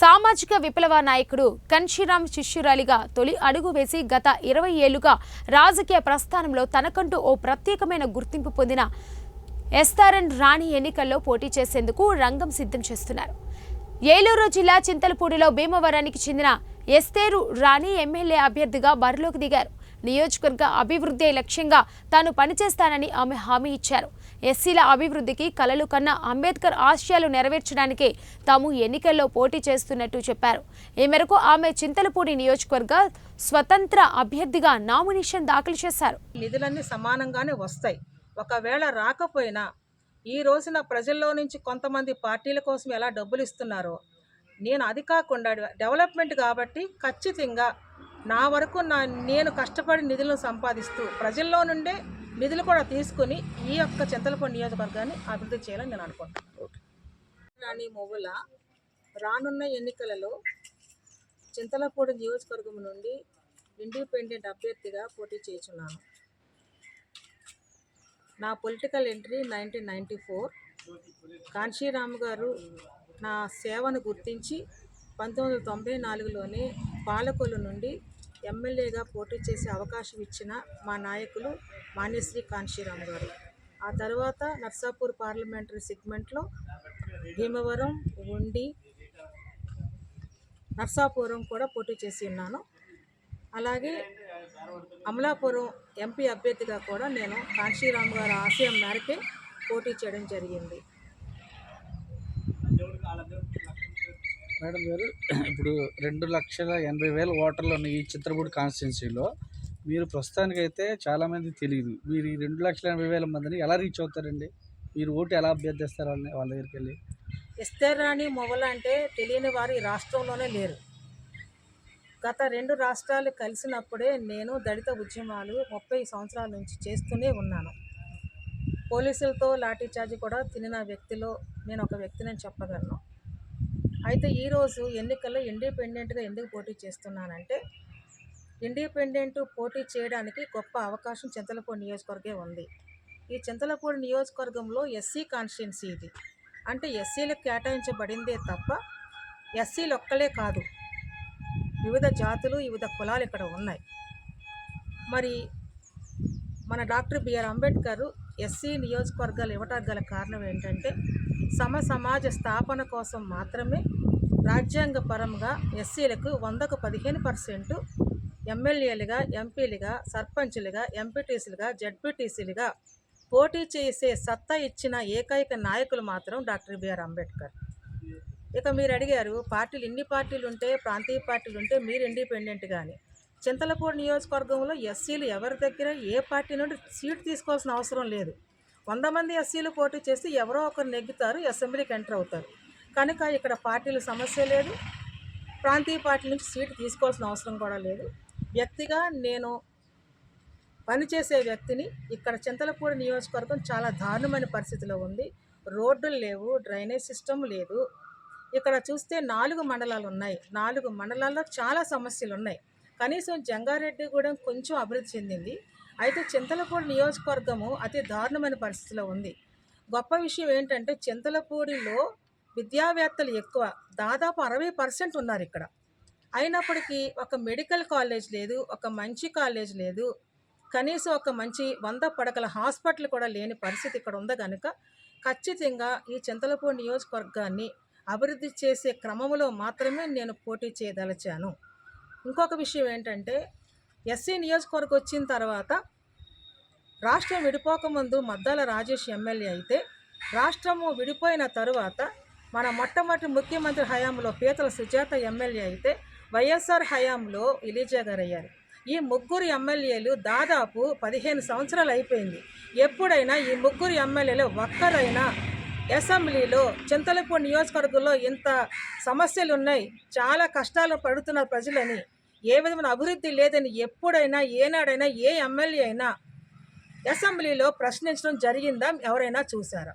సామాజిక విప్లవ నాయకుడు కన్షీరామ్ శిష్యురాలిగా తొలి అడుగు వేసి గత ఇరవై ఏళ్ళుగా రాజకీయ ప్రస్థానంలో తనకంటూ ఓ ప్రత్యేకమైన గుర్తింపు పొందిన ఎస్తారన్ రాణి ఎన్నికల్లో పోటీ చేసేందుకు రంగం సిద్ధం చేస్తున్నారు. ఏలూరు జిల్లా చింతలపూడిలో భీమవరానికి చెందిన ఎస్తేరు రాణి ఎమ్మెల్యే అభ్యర్థిగా బరిలోకి దిగారు. నియోజకవర్గ అభివృద్ధి లక్ష్యంగా తాను పనిచేస్తానని ఆమె హామీ ఇచ్చారు. ఎస్సీల అభివృద్ధికి కలలు కన్న అంబేద్కర్ ఆశయాలు నెరవేర్చడానికే తాము ఎన్నికల్లో పోటీ చేస్తున్నట్టు చెప్పారు. ఈ మేరకు ఆమె చింతలపూడి నియోజకవర్గ స్వతంత్ర అభ్యర్థిగా నామినేషన్ దాఖలు చేశారు. నిధులన్నీ సమానంగానే వస్తాయి. ఒకవేళ రాకపోయినా ఈ రోజున ప్రజల్లో నుంచి కొంతమంది పార్టీల కోసం ఎలా డబ్బులు ఇస్తున్నారో నేను అది కాకుండా డెవలప్మెంట్ కాబట్టి ఖచ్చితంగా నా వరకు నా నేను కష్టపడి నిధులను సంపాదిస్తూ ప్రజల్లో నుండే నిధులు కూడా తీసుకుని ఈ యొక్క చింతలపూడి నియోజకవర్గాన్ని అభివృద్ధి చేయాలని నేను అనుకుంటున్నాను. రాణి మొవ్వుల రానున్న ఎన్నికలలో చింతలపూడి నియోజకవర్గం నుండి ఇండిపెండెంట్ అభ్యర్థిగా పోటీ చేస్తున్నాను. నా political entry nineteen ninety four. Kanshi Ram గారు నా సేవను గుర్తించి పంతొమ్మిది వందల తొంభై నాలుగులోనే పాలకొల్లు నుండి ఎమ్మెల్యేగా పోటీ చేసే అవకాశం ఇచ్చిన మా నాయకులు మాన్యశ్రీ కాంశీరామ్ గారు. ఆ తర్వాత నర్సాపూర్ పార్లమెంటరీ సెగ్మెంట్లో భీమవరం ఉండి నర్సాపురం కూడా పోటీ చేసి ఉన్నాను. అలాగే అమలాపురం ఎంపీ అభ్యర్థిగా కూడా నేను కాంశీరామ్ గారి ఆశయం మేరకే పోటీ చేయడం జరిగింది. మేడం గారు ఇప్పుడు రెండు లక్షల ఎనభై వేల ఓటర్లు ఉన్న ఈ చిత్రపూడి కాన్స్టిట్యున్సీలో మీరు ప్రస్తుతానికైతే చాలామంది తెలియదు మీరు ఈ రెండు లక్షల ఎనభై వేల మందిని ఎలా రీచ్ అవుతారండి? మీరు ఓటు ఎలా అభ్యర్థిస్తారు వాళ్ళని వాళ్ళ దగ్గరికి వెళ్ళి? ఎస్తేర్ రాణి అంటే తెలియని వారు ఈ రాష్ట్రంలోనే లేరు. గత రెండు రాష్ట్రాలు కలిసినప్పుడే నేను దళిత ఉద్యమాలు ముప్పై సంవత్సరాల నుంచి చేస్తూనే ఉన్నాను. పోలీసులతో లాఠీచార్జ్ కూడా తినిన వ్యక్తిలో నేను ఒక వ్యక్తిని చెప్పగలను. అయితే ఈరోజు ఎన్నికల్లో ఇండిపెండెంట్గా ఎందుకు పోటీ చేస్తున్నానంటే ఇండిపెండెంట్ పోటీ చేయడానికి గొప్ప అవకాశం చింతలపూడి నియోజకవర్గే ఉంది. ఈ చింతలపూడి నియోజకవర్గంలో ఎస్సీ కాన్స్టిట్యున్సీ ఇది. అంటే ఎస్సీలకు కేటాయించబడిందే తప్ప ఎస్సీలు ఒక్కలే కాదు. వివిధ జాతులు వివిధ కులాలు ఇక్కడ ఉన్నాయి. మరి మన డాక్టర్ బిఆర్ అంబేద్కర్ ఎస్సీ నియోజకవర్గాలు ఇవ్వటానికి గల కారణం ఏంటంటే సమ సమాజ స్థాపన కోసం మాత్రమే రాజ్యాంగపరంగా ఎస్సీలకు వందకు పదిహేను పర్సెంట్ ఎమ్మెల్యేలుగా ఎంపీలుగా సర్పంచ్లుగా ఎంపీటీసీలుగా జడ్పీటీసీలుగా పోటీ చేసే సత్తా ఇచ్చిన ఏకైక నాయకులు మాత్రం డాక్టర్ బిఆర్ అంబేద్కర్. ఇక మీరు అడిగారు పార్టీలు ఇన్ని పార్టీలు ఉంటే ప్రాంతీయ పార్టీలు ఉంటే మీరు ఇండిపెండెంట్ కానీ చింతలపూడి నియోజకవర్గంలో ఎస్సీలు ఎవరి దగ్గర ఏ పార్టీ నుండి సీటు తీసుకోవాల్సిన అవసరం లేదు. వంద మంది ఎస్సీలు పోటీ చేసి ఎవరో ఒకరు నెగ్గుతారు అసెంబ్లీకి ఎంటర్ అవుతారు. కనుక ఇక్కడ పార్టీల సమస్య లేదు. ప్రాంతీయ పార్టీ నుంచి సీటు తీసుకోవాల్సిన అవసరం కూడా లేదు. వ్యక్తిగా నేను పనిచేసే వ్యక్తిని ఇక్కడ చింతలపూడి నియోజకవర్గం చాలా దారుణమైన పరిస్థితిలో ఉంది. రోడ్డులు లేవు డ్రైనేజ్ సిస్టమ్ లేదు. ఇక్కడ చూస్తే నాలుగు మండలాలు ఉన్నాయి. నాలుగు మండలాల్లో చాలా సమస్యలు ఉన్నాయి. కనీసం జంగారెడ్డిగూడెం కొంచెం అభివృద్ధి చెందింది. అయితే చింతలపూడి నియోజకవర్గము అతి దారుణమైన పరిస్థితిలో ఉంది. గొప్ప విషయం ఏంటంటే చింతలపూడిలో విద్యావేత్తలు ఎక్కువ. దాదాపు అరవై పర్సెంట్ ఉన్నారు ఇక్కడ. అయినప్పటికీ ఒక మెడికల్ కాలేజ్ లేదు ఒక మంచి కాలేజ్ లేదు. కనీసం ఒక మంచి వంద పడకల హాస్పిటల్ కూడా లేని పరిస్థితి ఇక్కడ ఉంది కనుక ఖచ్చితంగా ఈ చింతలపూడి నియోజకవర్గాన్ని అభివృద్ధి చేసే క్రమంలో మాత్రమే నేను పోటీ చేయదలిచాను. ఇంకొక విషయం ఏంటంటే ఎస్సీ నియోజకవర్గం వచ్చిన తర్వాత రాష్ట్రం విడిపోకముందు మద్దాల రాజేష్ ఎమ్మెల్యే అయితే రాష్ట్రము విడిపోయిన తరువాత మన మొట్టమొదటి ముఖ్యమంత్రి హయాంలో పీతల సుజాత ఎమ్మెల్యే అయితే వైఎస్ఆర్ హయాంలో ఇలీజా గారు అయ్యారు ఈ ముగ్గురు ఎమ్మెల్యేలు దాదాపు పదిహేను సంవత్సరాలు అయిపోయింది. ఎప్పుడైనా ఈ ముగ్గురు ఎమ్మెల్యేలు ఒక్కరైనా అసెంబ్లీలో చింతలపూడి నియోజకవర్గంలో ఇంత సమస్యలు ఉన్నాయి చాలా కష్టాలు పడుతున్న ప్రజలని ఏ విధమైన అభివృద్ధి లేదని ఎప్పుడైనా ఏనాడైనా ఏ ఎమ్మెల్యే అయినా అసెంబ్లీలో ప్రశ్నించడం జరిగిందా? ఎవరైనా చూసారా